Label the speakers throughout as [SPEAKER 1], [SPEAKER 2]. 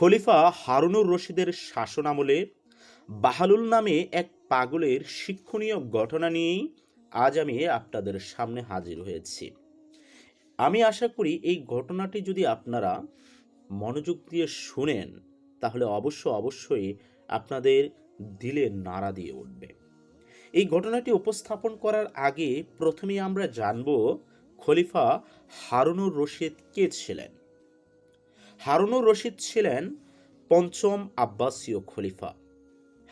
[SPEAKER 1] খলিফা হারুনুর রশিদের শাসনামলে বাহালুল নামে এক পাগলের শিক্ষণীয় ঘটনা নিয়েই আজ আমি আপনাদের সামনে হাজির হয়েছি। আমি আশা করি এই ঘটনাটি যদি আপনারা মনোযোগ দিয়ে শুনেন, তাহলে অবশ্য অবশ্যই আপনাদের দিলে নাড়া দিয়ে উঠবে। এই ঘটনাটি উপস্থাপন করার আগে প্রথমেই আমরা জানব খলিফা হারুনুর রশিদ কে ছিলেন। হারুনুর রশিদ ছিলেন পঞ্চম আব্বাসীয় খলিফা।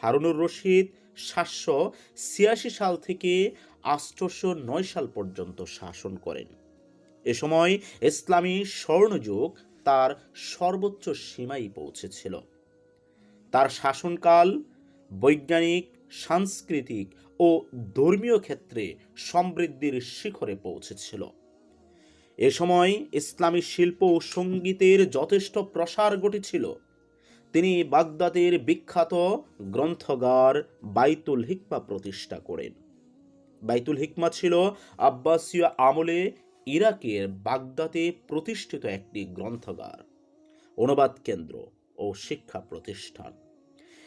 [SPEAKER 1] হারুনুর রশিদ সাতশো ছিয়াশি সাল থেকে আষ্টশো নয় সাল পর্যন্ত শাসন করেন। এ সময় ইসলামী স্বর্ণযুগ তার সর্বোচ্চ সীমায় পৌঁছেছিল। তার শাসনকাল বৈজ্ঞানিক, সাংস্কৃতিক ও ধর্মীয় ক্ষেত্রে সমৃদ্ধির শিখরে পৌঁছেছিল। এ সময় ইসলামী শিল্প ও সঙ্গীতের যথেষ্ট প্রসার ঘটেছিল। তিনি বাগদাদের বিখ্যাত গ্রন্থগার বাইতুল হিকমা প্রতিষ্ঠা করেন। বাইতুল হিকমা ছিল আব্বাসীয় আমলে ইরাকের বাগদাদে প্রতিষ্ঠিত একটি গ্রন্থগার, অনুবাদ কেন্দ্র ও শিক্ষা প্রতিষ্ঠান।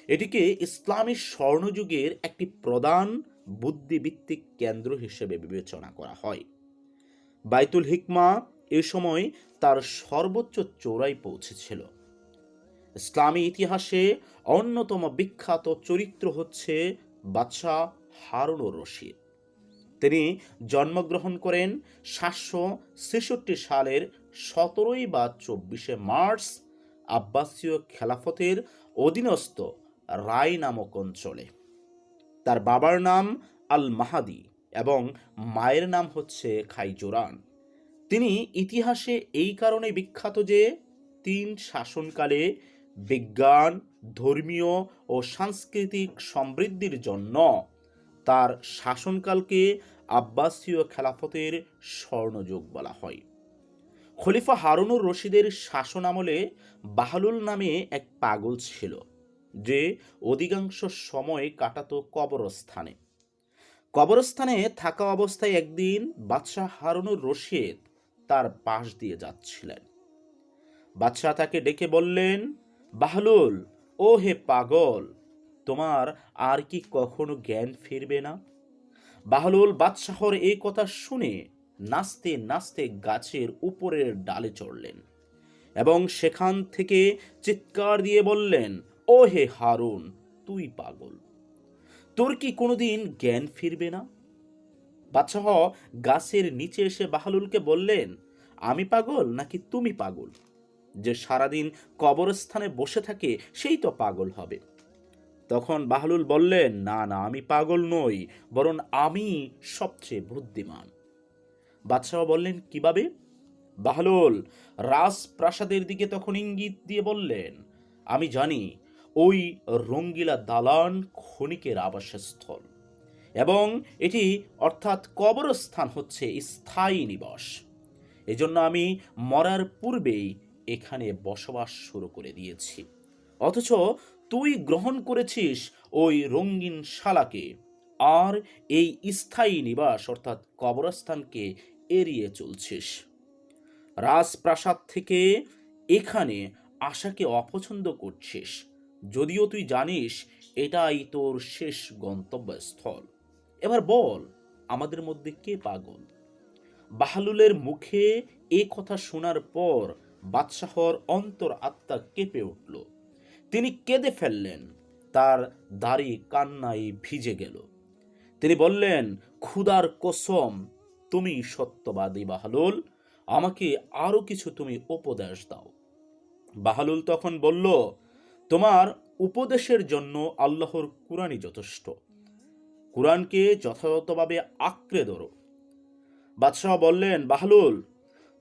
[SPEAKER 1] এটিকে ইসলামী স্বর্ণযুগের একটি প্রধান বুদ্ধিভিত্তিক কেন্দ্র হিসেবে বিবেচনা করা হয়। বাইতুল হিকমা এ সময় তার সর্বোচ্চ চোরাই পৌঁছেছিল। ইসলামী ইতিহাসে অন্যতম বিখ্যাত চরিত্র হচ্ছে বাদশাহ হারুনুর রশিদ। তিনি জন্মগ্রহণ করেন সাতশো ছেষট্টি সালের সতেরোই বা চব্বিশে মার্চ আব্বাসীয় খেলাফতের অধীনস্থ রায় নামক অঞ্চলে। তার বাবার নাম আল মাহাদি এবং মায়ের নাম হচ্ছে খাইজোরান। তিনি ইতিহাসে এই কারণে বিখ্যাত যে, তিন শাসনকালে বিজ্ঞান, ধর্মীয় ও সাংস্কৃতিক সমৃদ্ধির জন্য তার শাসনকালকে আব্বাসীয় খেলাফতের স্বর্ণযুগ বলা হয়। খলিফা হারুনুর রশিদের শাসন আমলে বাহালুল নামে এক পাগল ছিল, যে অধিকাংশ সময় কাটাতো কবরস্থানে। কবরস্থানে থাকা অবস্থায় একদিন বাদশাহ হারুনুর রশিদ তার পাশ দিয়ে যাচ্ছিলেন। বাদশাহ তাকে ডেকে বললেন, বাহলুল, ও হে পাগল, তোমার আর কি কখনো জ্ঞান ফিরবে না? বাহলুল বাদশাহর এই কথা শুনে নাচতে নাচতে গাছের উপরের ডালে চড়লেন এবং সেখান থেকে চিৎকার দিয়ে বললেন, ও হে হারুন, তুই পাগল। তোর কি কোনোদিন জ্ঞান ফিরবে না? বাদশাহ গাছের নিচে এসে বাহালুলকে বললেন, আমি পাগল নাকি তুমি পাগল? যে সারাদিন কবরস্থানে বসে থাকে সেই তো পাগল হবে। তখন বাহলুল বললেন, না না, আমি পাগল নই, বরং আমি সবচেয়ে বুদ্ধিমান। বাদশাহ বললেন, কীভাবে? বাহলুল রাজপ্রাসাদের দিকে তখন ইঙ্গিত দিয়ে বললেন, আমি জানি ওই রঙ্গিলা দালান ক্ষণিকের আবাসস্থল। এবং এটি অর্থাৎ কবরস্থান হচ্ছে স্থায়ী নিবাস। এজন্য আমি মরার পূর্বেই এখানে বসবাস শুরু করে দিয়েছি। অথচ তুই গ্রহণ করেছিস ওই রঙিন শালাকে, আর এই স্থায়ী নিবাস অর্থাৎ কবরস্থানকে এড়িয়ে চলছিস। রাজপ্রাসাদ থেকে এখানে আশাকে অপছন্দ করছিস। যদিও তুই জানিস, এটাই তোর শেষ গন্তব্যস্থল। এবার বল, আমাদের মধ্যে কে পাগল? বাহালুলের মুখে এ কথা শোনার পর বাদশাহর অন্তর আত্মা কেঁপে উঠল। তিনি কেঁদে ফেললেন, তার দাড়ি কান্নায় ভিজে গেল। তিনি বললেন ক্ষুদার কসম, তুমি সত্যবাদী বাহালুল, আমাকে আরও কিছু তুমি উপদেশ দাও। বাহালুল তখন বলল তোমার উপদেশের জন্য আল্লাহর কুরআনই যথেষ্ট। কুরআনকে যথাযথভাবে আঁকড়ে ধরো। বাদশাহ বললেন, বাহলুল,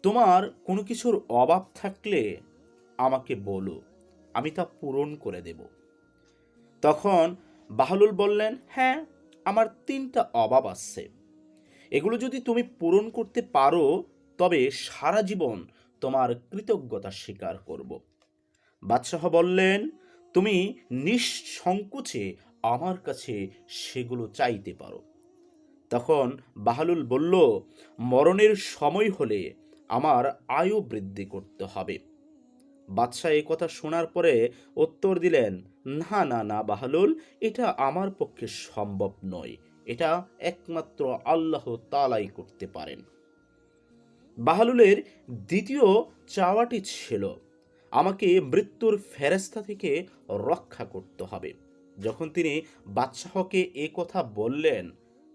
[SPEAKER 1] তোমার কোনো কিছুর অভাব থাকলে আমাকে বলো, আমি তা পূরণ করে দেব। তখন বাহলুল বললেন হ্যাঁ আমার তিনটা অভাব আছে। এগুলো যদি তুমি পূরণ করতে পারো, তবে সারা জীবন তোমার কৃতজ্ঞতা স্বীকার করব। বাদশাহ বললেন তুমি নিঃসংকোচে আমার কাছে সেগুলো চাইতে পারো। তখন বাহালুল বলল, মরণের সময় হলে আমার আয়ু বৃদ্ধি করতে হবে। বাদশাহ এই কথা শোনার পরে উত্তর দিলেন, না না না, বাহালুল, এটা আমার পক্ষে সম্ভব নয়। এটা একমাত্র আল্লাহ তালাই করতে পারেন। বাহালুলের দ্বিতীয় চাওয়াটি ছিল আমাকে মৃত্যুর ফেরেস্তা থেকে রক্ষা করতে হবে। যখন তিনি বাদশাহকে এ কথা বললেন,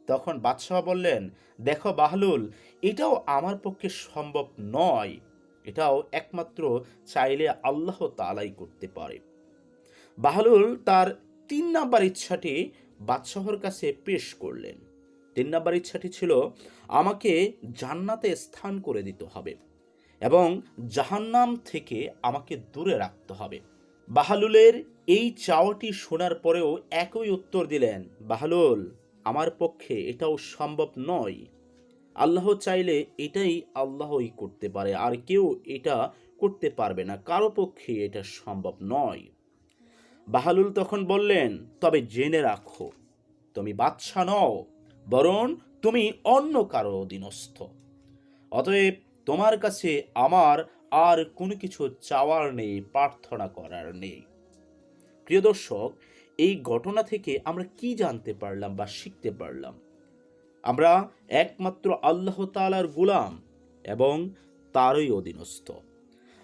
[SPEAKER 1] তখন বাদশাহ বললেন, দেখো বাহলুল, এটাও আমার পক্ষে সম্ভব নয়। এটাও একমাত্র চাইলে আল্লাহ তালাই করতে পারে। বাহলুল তার তিন নাম্বার ইচ্ছাটি বাদশাহর কাছে পেশ করলেন। তিন নাম্বার ইচ্ছাটি ছিল, আমাকে জান্নাতে স্থান করে দিতে হবে। এবং জাহান্নাম থেকে আমাকে দূরে রাখতে হবে। বাহালুলের এই চাওয়াটি শোনার পরেও একই উত্তর দিলেন, বাহালুল, আমার পক্ষে এটাও সম্ভব নয়। আল্লাহ চাইলে এটাই আল্লাহই করতে পারে, আর কেউ এটা করতে পারবে না। কারও পক্ষে এটা সম্ভব নয়। বাহালুল তখন বললেন, তবে জেনে রাখো, তুমি বাদশা নও, বরং তুমি অন্য কারও অধীনস্থ। অতএব তোমার কাছে আমার আর কোনো কিছু চাওয়ার নেই, প্রার্থনা করার নেই। প্রিয় দর্শক, এই ঘটনা থেকে আমরা কি জানতে পারলাম বা শিখতে পারলাম? আমরা একমাত্র আল্লাহ তালার গুলাম এবং তারই অধীনস্থ।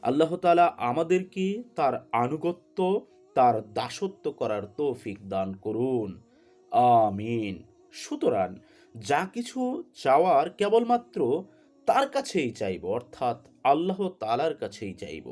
[SPEAKER 1] আল্লাহ তালা আমাদেরকে তার আনুগত্য, তার দাসত্ব করার তৌফিক দান করুন। আমিন। সুতরাং যা কিছু চাওয়ার কেবলমাত্র তার কাছেই চাইব অর্থাৎ আল্লাহ তালার কাছেই চাইব।